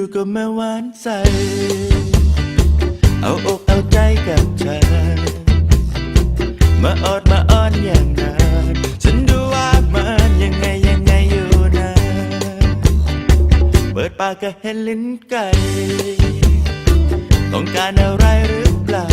ู่ๆก็มาหวานใสเอาอกเอาใจกับเธอ มาอดมาอ้อนอย่างนั้นฉันดูว่ามันยังไงยังไงอยู่นะ เปิดปากก็เห็นลิ้นไก่ ต้องการอะไรหรือเปล่า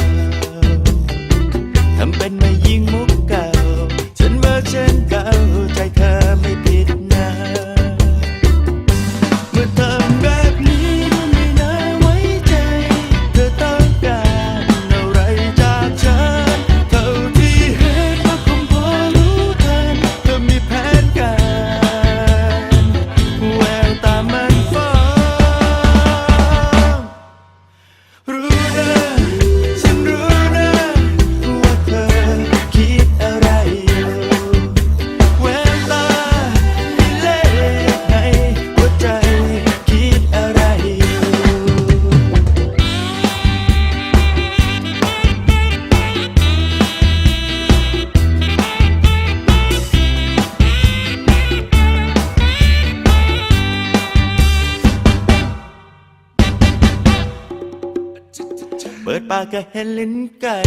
เปิดปากก็เห็นลิ้นไก่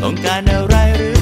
ต้องการอะไรหรือ